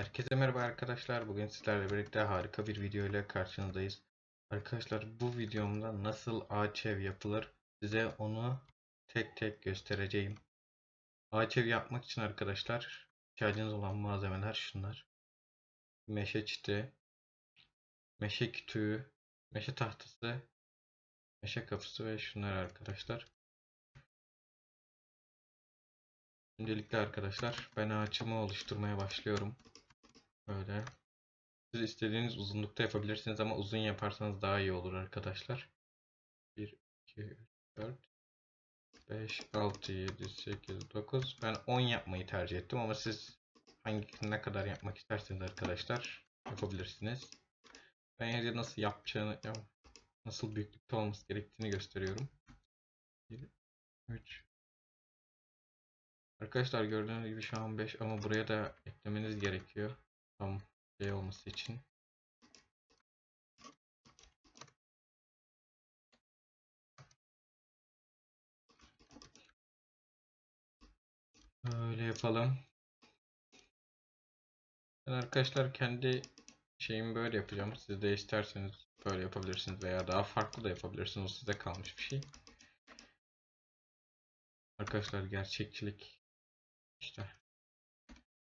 Herkese merhaba arkadaşlar. Bugün sizlerle birlikte harika bir video ile karşınızdayız. Arkadaşlar bu videomda nasıl ağaç ev yapılır size onu tek tek göstereceğim. Ağaç ev yapmak için arkadaşlar ihtiyacınız olan malzemeler şunlar. Meşe çiti, meşe kütüğü, meşe tahtası, meşe kapısı ve şunlar arkadaşlar. Öncelikle arkadaşlar ben ağaçımı oluşturmaya başlıyorum. Böyle. Siz istediğiniz uzunlukta yapabilirsiniz ama uzun yaparsanız daha iyi olur arkadaşlar. 1, 2, 3, 4, 5, 6, 7, 8, 9. Ben 10 yapmayı tercih ettim ama siz hangi ne kadar yapmak isterseniz arkadaşlar yapabilirsiniz. Ben yine nasıl yapacağını, nasıl büyüklükte olması gerektiğini gösteriyorum. 1, 3, Arkadaşlar gördüğünüz gibi şu an 5 ama buraya da eklemeniz gerekiyor. Tam şey olması için. Öyle yapalım. Ben arkadaşlar kendi şeyimi böyle yapacağım. Siz de isterseniz böyle yapabilirsiniz veya daha farklı da yapabilirsiniz. O size kalmış bir şey. Arkadaşlar gerçekçilik işte.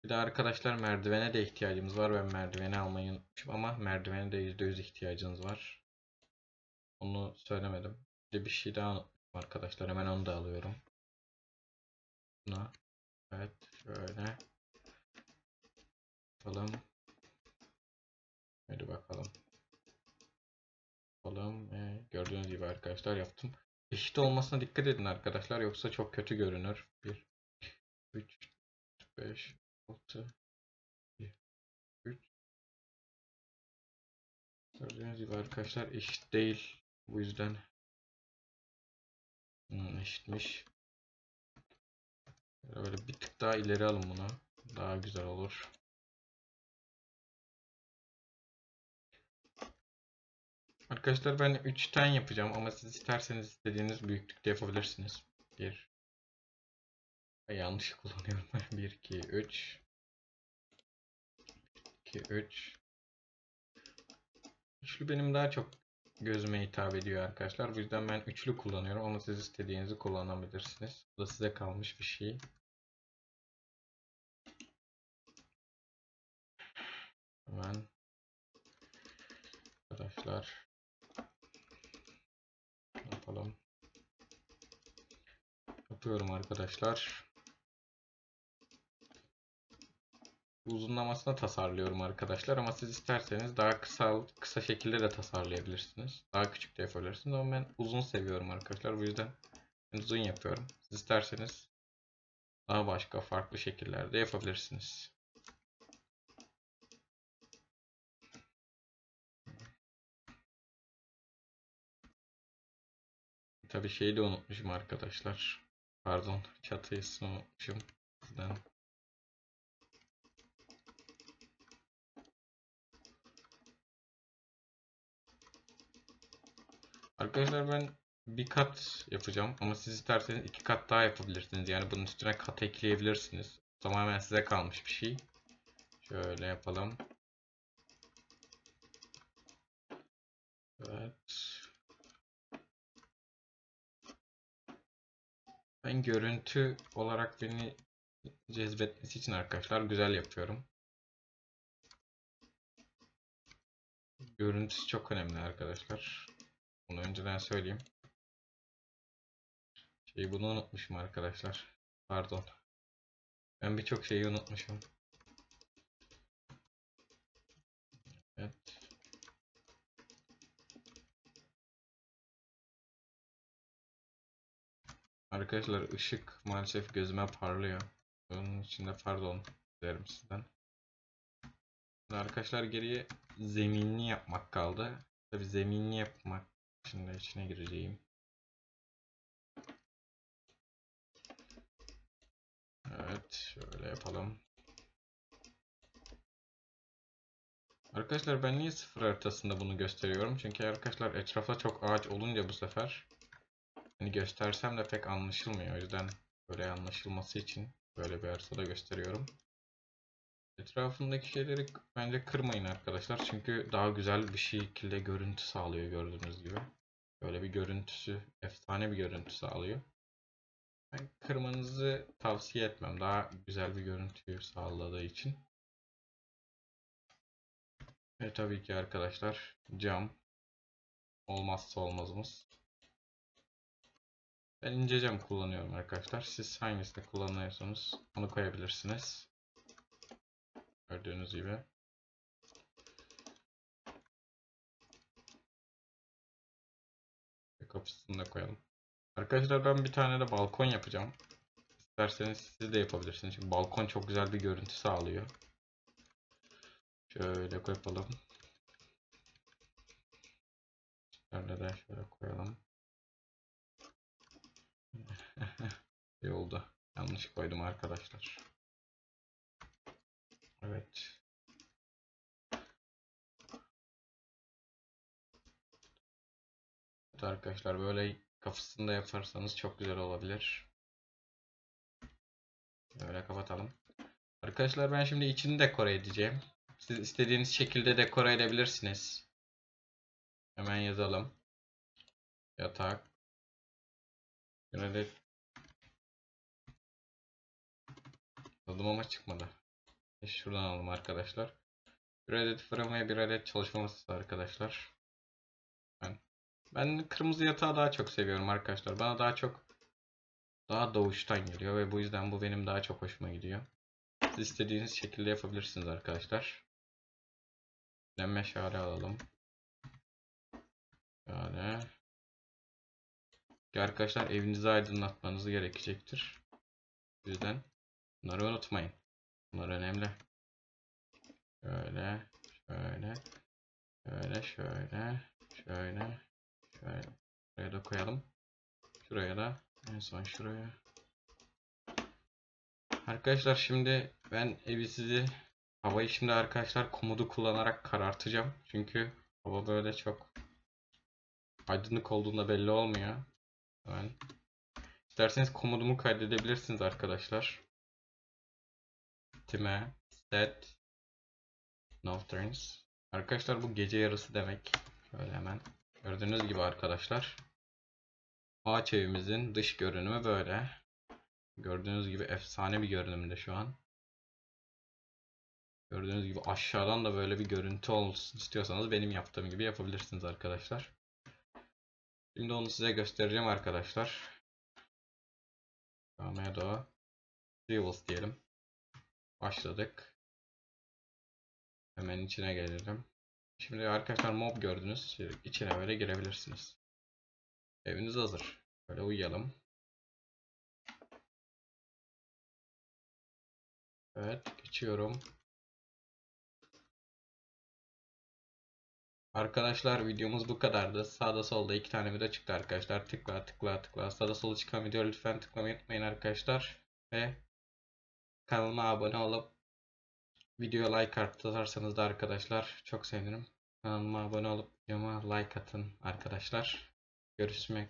Bir de arkadaşlar merdivene de ihtiyacımız var. Ben merdiveni almayı unutmuşum ama merdivene de %100 ihtiyacınız var. Onu söylemedim. Bir de bir şey daha unutmuşum arkadaşlar. Hemen onu da alıyorum. Buna. Evet. Şöyle. Bakalım. Hadi bakalım. Bakalım. Ee, gördüğünüz gibi arkadaşlar yaptım. Eşit olmasına dikkat edin arkadaşlar. Yoksa çok kötü görünür. 1, 3, 5, 6, 1, 3. Gördüğünüz gibi arkadaşlar eşit değil. Bu yüzden hmm, eşitmiş. Böyle bir tık daha ileri alın bunu. Daha güzel olur. Arkadaşlar ben 3'ten yapacağım ama siz isterseniz istediğiniz büyüklükte yapabilirsiniz. 1 Yanlış kullanıyorum. 1 2 3 2 3 Üçlü benim daha çok gözüme hitap ediyor arkadaşlar. Bu yüzden ben üçlü kullanıyorum ama siz istediğinizi kullanabilirsiniz. Bu da size kalmış bir şey. Hemen arkadaşlar yapalım. Yapıyorum arkadaşlar. Uzunlamasına tasarlıyorum arkadaşlar ama siz isterseniz daha kısa kısa şekilde de tasarlayabilirsiniz. Daha küçük de yapabilirsiniz ama ben uzun seviyorum arkadaşlar. Bu yüzden uzun yapıyorum. Siz isterseniz daha başka farklı şekillerde yapabilirsiniz. Tabii şeyi de unutmuşum arkadaşlar. Pardon çatıyı unutmuşum. Sizden Arkadaşlar ben bir kat yapacağım ama siz isterseniz iki kat daha yapabilirsiniz. Yani bunun üstüne kat ekleyebilirsiniz. Tamamen size kalmış bir şey. Şöyle yapalım. Evet. Ben görüntü olarak beni cezbetmesi için arkadaşlar güzel yapıyorum. Görüntüsü çok önemli arkadaşlar. Bunu önceden söyleyeyim. Şeyi bunu unutmuşum arkadaşlar. Pardon. Ben birçok şeyi unutmuşum. Evet. Arkadaşlar ışık maalesef gözüme parlıyor. Onun için de pardon derim sizden. Arkadaşlar geriye zeminli yapmak kaldı. Tabi zeminli yapmak Şimdi içine gireceğim. Evet, şöyle yapalım. Arkadaşlar ben niye sıfır haritasında bunu gösteriyorum? Çünkü arkadaşlar etrafta çok ağaç olunca bu sefer hani göstersem de pek anlaşılmıyor. O yüzden böyle anlaşılması için böyle bir haritada gösteriyorum. Etrafındaki şeyleri bence kırmayın arkadaşlar. Çünkü daha güzel bir şekilde görüntü sağlıyor gördüğünüz gibi. Böyle bir görüntüsü, efsane bir görüntü sağlıyor. Ben kırmanızı tavsiye etmem. Daha güzel bir görüntüyü sağladığı için. Ve tabii ki arkadaşlar cam olmazsa olmazımız. Ben ince cam kullanıyorum arkadaşlar. Siz hangisini kullanıyorsanız onu koyabilirsiniz. Gördüğünüz gibi. Kapısını da koyalım. Arkadaşlar ben bir tane de balkon yapacağım. İsterseniz siz de yapabilirsiniz. Çünkü balkon çok güzel bir görüntü sağlıyor. Şöyle yapalım. Şöyle de şöyle koyalım. İyi oldu. Yanlış koydum arkadaşlar. Evet. Evet arkadaşlar böyle kafasında yaparsanız çok güzel olabilir. Böyle kapatalım. Arkadaşlar ben şimdi içini dekore edeceğim. Siz istediğiniz şekilde dekore edebilirsiniz. Hemen yazalım. Yatak. Bir adet Adım ama çıkmadı. Şuradan alalım arkadaşlar. Bir adet fırın ve bir adet çalışma masası arkadaşlar. Ben, ben kırmızı yatağı daha çok seviyorum arkadaşlar. Bana daha çok daha doğuştan geliyor ve bu yüzden bu benim daha çok hoşuma gidiyor. Siz istediğiniz şekilde yapabilirsiniz arkadaşlar. Denme şare alalım. Ki Arkadaşlar evinizi aydınlatmanız gerekecektir. O yüzden bunları unutmayın. Bunlar önemli. Şöyle, şöyle, şöyle, şöyle, şöyle, şöyle. Şuraya da koyalım. Şuraya da, en son şuraya. Arkadaşlar şimdi ben evi sizi havayı şimdi arkadaşlar komodu kullanarak karartacağım. Çünkü hava böyle çok aydınlık olduğunda belli olmuyor. Hemen. İsterseniz komodumu kaydedebilirsiniz arkadaşlar. Time set no turns. Arkadaşlar bu gece yarısı demek. Şöyle hemen. Gördüğünüz gibi arkadaşlar. Ağaç evimizin dış görünümü böyle. Gördüğünüz gibi efsane bir görünümde şu an. Gördüğünüz gibi aşağıdan da böyle bir görüntü olsun istiyorsanız benim yaptığım gibi yapabilirsiniz arkadaşlar. Şimdi onu size göstereceğim arkadaşlar. Kamera Doğa. Rivals diyelim. Başladık. Hemen içine gelelim. Şimdi arkadaşlar mob gördünüz. İçine böyle girebilirsiniz. Eviniz hazır. Böyle uyuyalım. Evet geçiyorum. Arkadaşlar videomuz bu kadardı. Sağda solda iki tane video çıktı arkadaşlar. Tıkla tıkla tıkla. Sağda solda çıkan video lütfen tıklamayı unutmayın arkadaşlar. Ve kanalıma abone olup videoya like atarsanız da arkadaşlar çok sevinirim. Kanalıma abone olup videoma like atın arkadaşlar. Görüşmek.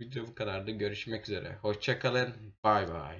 Video bu kadardı. Görüşmek üzere. Hoşçakalın. Bay bay.